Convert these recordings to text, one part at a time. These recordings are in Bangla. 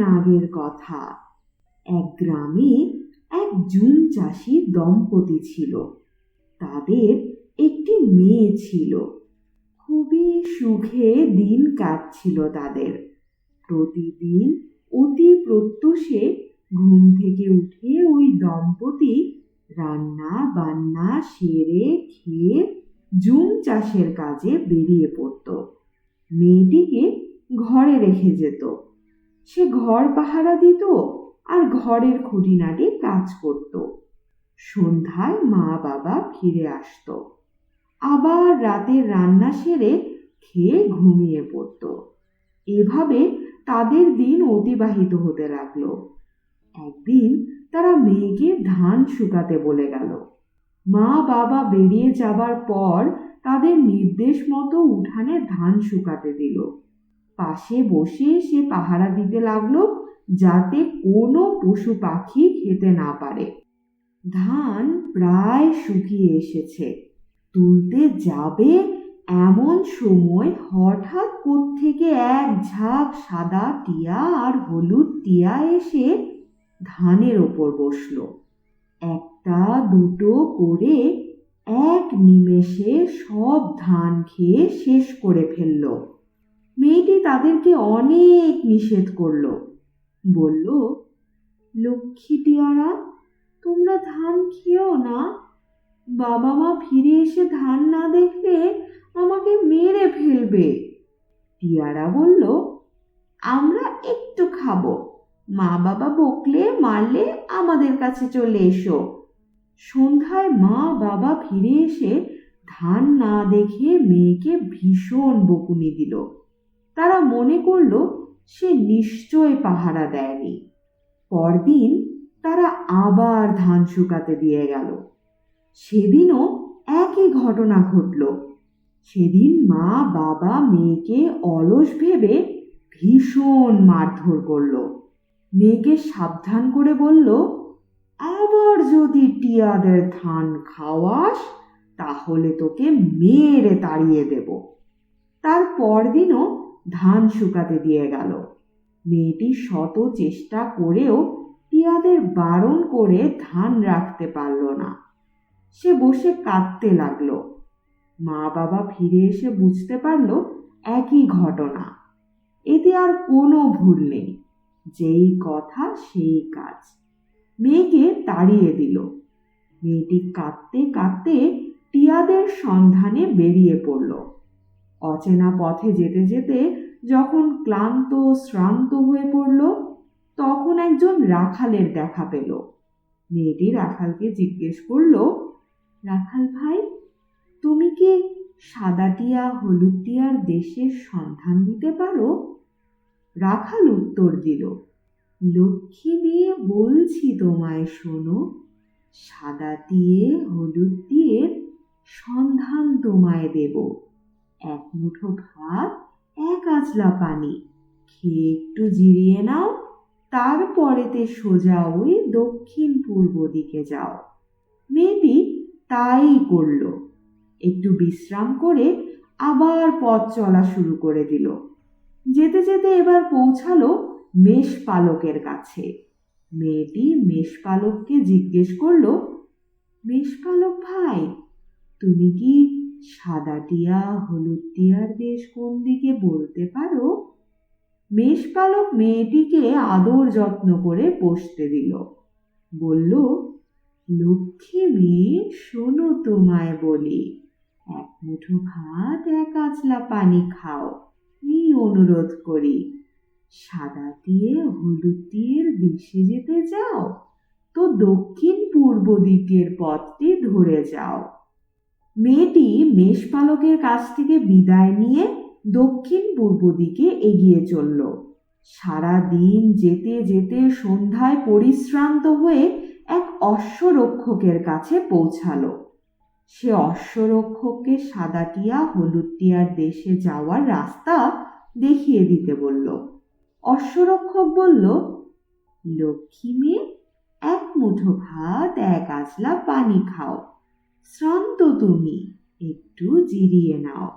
আগের কথা। এক গ্রামে এক জুম চাষি দম্পতি ছিল। তাদের একটি মেয়ে ছিল। খুবই সুখে দিন কাটছিল তাদের। প্রতিদিন অতি প্রত্যুষে ঘুম থেকে উঠে ওই দম্পতি রান্না, বান্না, সেরে, খেয়ে জুম চাষের কাজে বেরিয়ে পড়ত। মেয়েটিকে ঘরে রেখে যেত। সে ঘর পাহারা দিত আর ঘরের খুঁটিনাটি কাজ করত। সন্ধ্যায় মা বাবা ফিরে আসতো। আবার রাতের রান্না সেরে খেয়ে ঘুমিয়ে পড়ত। এভাবে তাদের দিন অতিবাহিত হতে লাগল। একদিন তারা মেয়েকে ধান শুকাতে বলে গেল। মা বাবা বেরিয়ে যাবার পর তাদের নির্দেশ মতো উঠানে ধান শুকাতে দিল। পাশে বসে সে পাহারা দিতে লাগল যাতে কোনো পশু পাখি খেতে না পারে। ধান প্রায় শুকিয়ে এসেছে। তুলতে যাবে এমন সময় হঠাৎ থেকে এক ঝাঁক সাদা টিয়া আর হলুদ টিয়া এসে ধানের ওপর বসল। একটা দুটো করে এক নিমেষে সব ধান খেয়ে শেষ করে ফেলল। মেয়েটি তাদেরকে অনেক নিষেধ করল। বলল, লক্ষ্মী টিয়ারা, তোমরা ধান খেও না। বাবা মা ফিরে এসে ধান না দেখলে আমাকে মেরে ফেলবে। টিয়ারা বলল, আমরা একটু খাব। মা বাবা বকলে, মারলে আমাদের কাছে চলে এসো। সন্ধ্যায় মা বাবা ফিরে এসে ধান না দেখে মেয়েকে ভীষণ বকুনি দিল। তারা মনে করল, সে নিশ্চয় পাহারা দেয়নি। পরদিন তারা আবার ধান শুকাতে দিয়ে গেল। সেদিনও একই ঘটনা ঘটল। সেদিন মা, বাবা, মেয়েকে অলস ভেবে ভীষণ মারধর করল। মেয়েকে সাবধান করে বলল, আবার যদি টিয়াদের ধান খাওয়াস, তাহলে তোকে মেরে তাড়িয়ে দেব। তার পরদিনও ধান শুকাতে দিয়ে গেল। মেয়েটি শত চেষ্টা করেও টিয়াদের বারণ করে ধান রাখতে পারল না। সে বসে কাঁদতে লাগল। মা বাবা ফিরে এসে বুঝতে পারল একই ঘটনা। এতে আর কোনো ভুল নেই। যেই কথা, সেই কাজ। মেয়েকে তাড়িয়ে দিল। মেয়েটি কাঁদতে কাঁদতে টিয়াদের সন্ধানে বেরিয়ে পড়ল। অচেনা পথে যেতে যেতে যখন ক্লান্ত শ্রান্ত হয়ে পড়ল, তখন একজন রাখালের দেখা পেল। মেয়েটি রাখালকে জিজ্ঞেস করল, রাখাল ভাই, তুমি কি সাদা টিয়া, হলুদ টিয়ার দেশের সন্ধান দিতে পারো? রাখাল উত্তর দিল, লক্ষ্মী দিয়ে বলছি তোমায়, শোনো। সাদা দিয়ে হলুদ দিয়ে সন্ধান তোমায় দেব। এক মুঠো ভাত, এক আঁচলা পানি। খেয়ে একটু জিরিয়ে নাও, তারপরেতে সোজা ওই দক্ষিণ পূর্ব দিকে যাও। মেয়েটি তাই করল। একটু বিশ্রাম করে আবার পথ চলা শুরু করে দিল। যেতে যেতে এবার পৌঁছালো মেষপালকের কাছে। মেয়েটি মেষপালককে জিজ্ঞেস করল মেষপালক ভাই, তুমি কি সাদা টিয়া, হলুদ টিয়ার দেশ কোন দিকে বলতে পারো? মেষপালক মেয়েটিকে আদর যত্ন করে বসতে দিল। বলল, লক্ষ্মী মেয়ে, শোনো তোমায় বলি। এক মুঠো ভাত, এক আঁচলা পানি খাও। এই অনুরোধ করি। সাদা দিয়ে হলুদ টিয়ের দেশে যেতে যাও তো দক্ষিণ পূর্ব দিকের পথটি ধরে যাও। মেয়েটি মেষপালকের কাছ থেকে বিদায় নিয়ে দক্ষিণ পূর্ব দিকে এগিয়ে চলল। সারা দিন যেতে যেতে সন্ধ্যায় পরিশ্রান্ত হয়ে এক অশ্বরক্ষকের কাছে পৌঁছালো। সে অশ্বরক্ষককে সাদা টিয়া, হলুদ টিয়ার দেশে যাওয়ার রাস্তা দেখিয়ে দিতে বলল। অশ্বরক্ষক বলল, লক্ষ্মী মেয়ে, এক মুঠো ভাত, এক আজলা পানি খাও। শ্রান্ত তুমি, একটু জিরিয়ে নাও।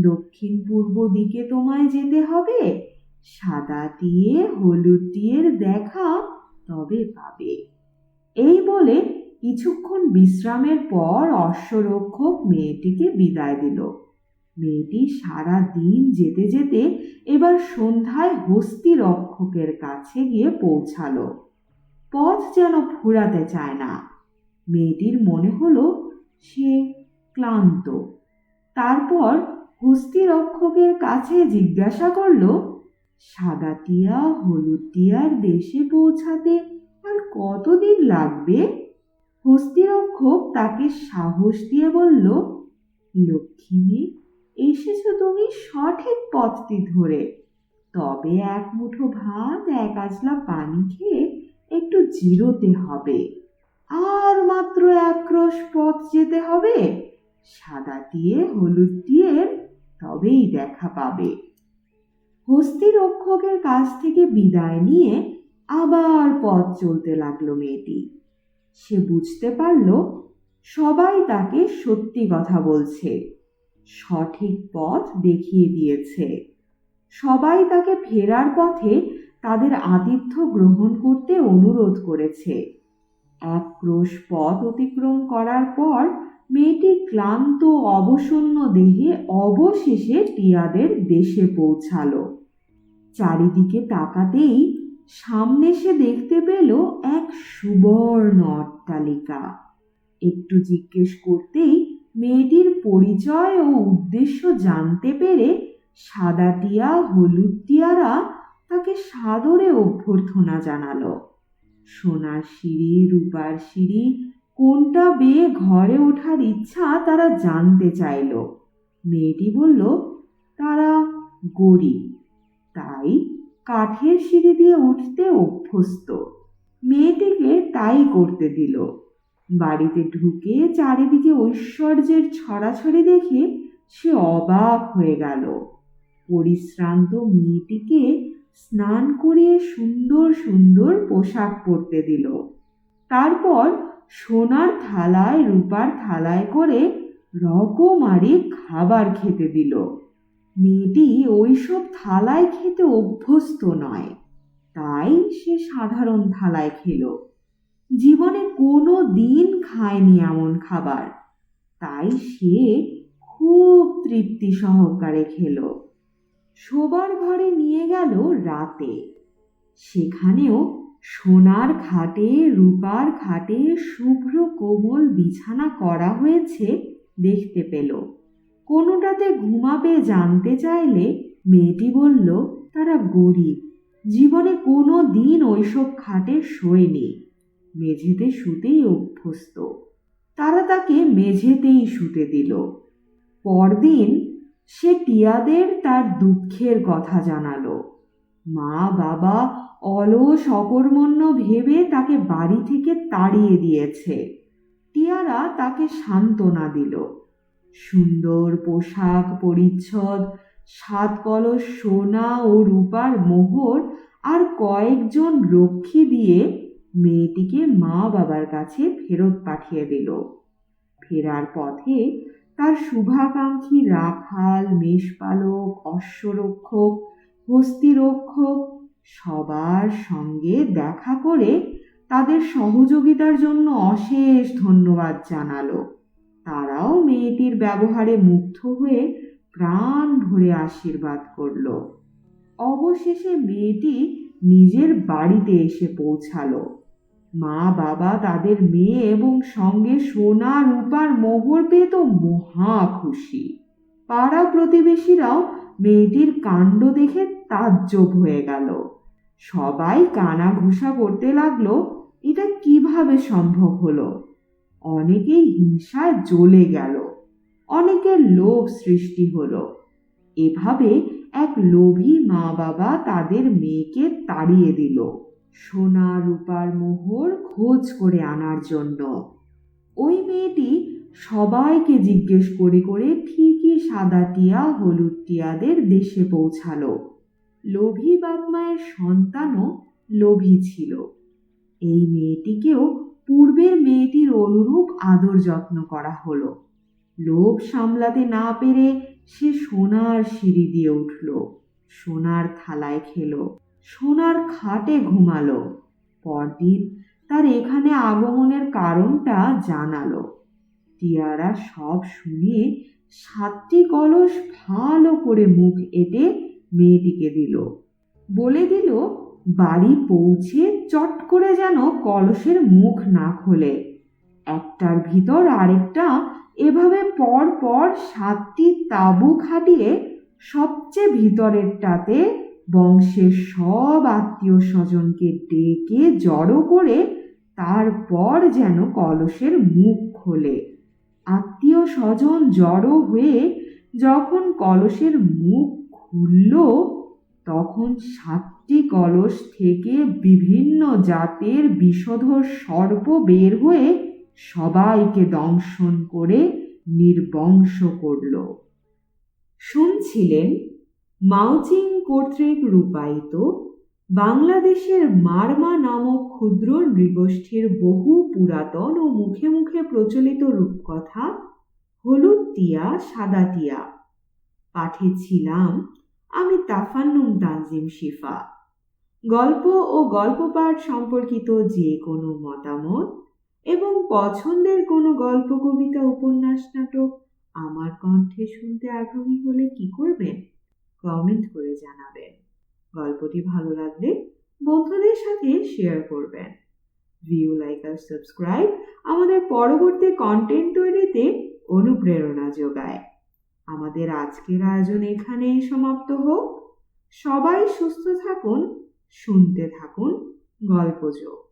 দক্ষিণ পূর্ব দিকে তোমায় যেতে হবে। সাদা টিয়ে, হলুদ টিয়ের দেখা তবে পাবে। এই বলে কিছুক্ষণ বিশ্রামের পর অশ্বরক্ষক মেয়েটিকে বিদায় দিল। মেয়েটি সারা দিন যেতে যেতে এবার সন্ধ্যায় হস্তি রক্ষকের কাছে গিয়ে পৌঁছালো। পথ যেন ফুরাতে চায় না। মেয়েটির মনে হলো সে ক্লান্ত। তারপর হস্তি রক্ষকের কাছে জিজ্ঞাসা করল সাদা টিয়া হলুদ টিয়ার দেশে পৌঁছাতে আর কতদিন লাগবে? হস্তিরক্ষক তাকে সাহস দিয়ে বলল লক্ষ্মী এসেছ তুমি সঠিক পথটি ধরে। তবে এক মুঠো ভাত, এক আজলা পানি খেয়ে একটু জিরোতে হবে। আর মাত্র এক ক্রোশ পথ যেতে হবে। সাদা টিয়ে হলুদ টিয়ের তবেই দেখা পাবে। হস্তি রক্ষকের কাছ থেকে বিদায় নিয়ে আবার পথ চলতে লাগল মেয়েটি। সে বুঝতে পারল, সবাই তাকে সত্যি কথা বলছে। সঠিক পথ দেখিয়ে দিয়েছে। সবাই তাকে ফেরার পথে তাদের আতিথ্য গ্রহণ করতে অনুরোধ করেছে। এক ক্রোশ পথ অতিক্রম করার পর মেয়েটি ক্লান্ত, অবসন্ন দেহে অবশেষে টিয়াদের দেশে পৌঁছালো। চারিদিকে তাকাতেই সামনে সে দেখতে পেল এক সুবর্ণ অট্টালিকা। একটু জিজ্ঞেস করতেই মেয়েটির পরিচয় ও উদ্দেশ্য জানতে পেরে সাদা টিয়া, হলুদ টিয়ারা তাকে সাদরে অভ্যর্থনা জানালো। সোনার সিঁড়ি, রূপার সিঁড়ি, কোনটা বেয়ে ঘরে ওঠার ইচ্ছা তারা জানতে চাইল। মেয়েটি বলল, তারা গরিব, তাই কাঠের সিঁড়ি দিয়ে উঠতে অভ্যস্ত। মেয়েটিকে তাই করতে দিল। বাড়িতে ঢুকে চারিদিকে ঐশ্বর্যের ছড়াছড়ি দেখে সে অবাক হয়ে গেল। পরিশ্রান্ত মেয়েটিকে স্নান করিয়ে সুন্দর সুন্দর পোশাক পরতে দিল। তারপর সোনার থালায়, রূপার থালায় করে রকমারি খাবার খেতে দিল। মেয়েটি ওইসব থালায় খেতে অভ্যস্ত নয়, তাই সে সাধারণ থালায় খেল। জীবনে কোনো দিন খায়নি এমন খাবার, তাই সে খুব তৃপ্তি সহকারে খেল। শোবার ঘরে নিয়ে গেল রাতে। সেখানেও সোনার খাটে, রূপার খাটে শুভ্র কোমল বিছানা করা হয়েছে দেখতে পেল। কোনোটাতে ঘুমাবে জানতে চাইলে মেয়েটি বলল, তারা গরিব। জীবনে কোনো দিন ওইসব খাটে শোয়নি। মেঝেতে শুতেই অভ্যস্ত। তারা তাকে মেঝেতেই শুতে দিল। পরদিন সে টিয়াদের তার দুঃখের কথা জানালো। মা, বাবা অলস অকর্মণ্য ভেবে তাকে বাড়ি থেকে তাড়িয়ে দিয়েছে। টিয়ারা তাকে সান্ত্বনা দিল। সুন্দর পোশাক, পরিচ্ছদ সাত কলস সোনা ও রূপার মোহর আর কয়েকজন রক্ষী দিয়ে মেয়েটিকে মা বাবার কাছে ফেরত পাঠিয়ে দিল। ফেরার পথে তার শুভাকাঙ্ক্ষী রাখাল, মেষপালক, অশ্বরক্ষক হস্তিরক্ষক সবার সঙ্গে দেখা করে তাদের সহযোগিতার জন্য অশেষ ধন্যবাদ জানালো। তারাও মেয়েটির ব্যবহারে মুগ্ধ হয়ে প্রাণ ভরে আশীর্বাদ করল। অবশেষে মেয়েটি নিজের বাড়িতে এসে পৌঁছালো। মা বাবা তাদের মেয়ে এবং সঙ্গে সোনা রূপার মোহর পেয়ে তো মহা খুশি। পাড়া প্রতিবেশীরাও মেয়েটির কাণ্ড দেখে তাজ্জব হয়ে গেল। সবাই কানা ঘুষা করতে লাগল, এটা কীভাবে সম্ভব হলো? অনেকেই হিংসায় জ্বলে গেল, অনেকের লোভ সৃষ্টি হলো। এভাবে এক লোভী মা বাবা তাদের মেয়েকে তাড়িয়ে দিল, সোনা রূপার মোহর খোঁজ করে আনার জন্য। ওই মেয়েটি সবাইকে জিজ্ঞেস করে করে ঠিকই সাদা টিয়া, হলুদ টিয়াদের দেশে পৌঁছালো। লোভী বাপ মায়ের সন্তানও লোভী ছিল। এই মেয়েটিকেও পূর্বের মেয়েটির অনুরূপ আদর যত্ন করা হলো। লোভ সামলাতে না পেরে সে সোনার সিঁড়ি দিয়ে উঠল। সোনার থালায় খেলো, সোনার খাটে ঘুমালো। পরদিন তার এখানে আগমনের কারণটা জানালো। টিয়ারা সব শুনে সাতটি কলস ভালো করে মুখ এঁটে মেয়েটিকে দিল। বলে দিল, বাড়ি পৌঁছে চট করে যেন কলসের মুখ না খোলে। একটার ভিতর আরেকটা এভাবে পর পর সাতটি তাঁবু খাটিয়ে সবচেয়ে ভিতরেরটাতে বংশের সব আত্মীয় স্বজনকে ডেকে জড়ো করে তারপর যেন কলসের মুখ খোলে। আত্মীয় স্বজন জড়ো হয়ে যখন কলসের মুখ খুলল, তখন সাতটি কলস থেকে বিভিন্ন জাতের বিষধর সর্প বের হয়ে সবাইকে দংশন করে নির্বংশ করল। শুনছিলেন মাউচিং কর্তৃক রূপায়িত বাংলাদেশের মারমা নামক ক্ষুদ্র নৃগোষ্ঠীর বহু পুরাতন ও মুখে মুখে প্রচলিত রূপকথা হলুদ টিয়া সাদা টিয়া। পাঠে ছিলাম আমি তাফান্নুম তানজিম শিফা। গল্প ও গল্প পাঠ সম্পর্কিত যে কোনো মতামত এবং পছন্দের কোনো গল্প, কবিতা, উপন্যাস, নাটক আমার কণ্ঠে শুনতে আগ্রহী হলে কি করবেন? কমেন্ট করে জানাবেন। গল্পটি ভালো লাগলে বন্ধুদের সাথে শেয়ার করবেন। ভিউ লাইক আর সাবস্ক্রাইব আমাদের পরবর্তী কন্টেন্ট তৈরিতে অনুপ্রেরণা যোগায়। আমাদের আজকের আয়োজন এখানেই সমাপ্ত হোক। সবাই সুস্থ থাকুন, শুনতে থাকুন গল্পযোগ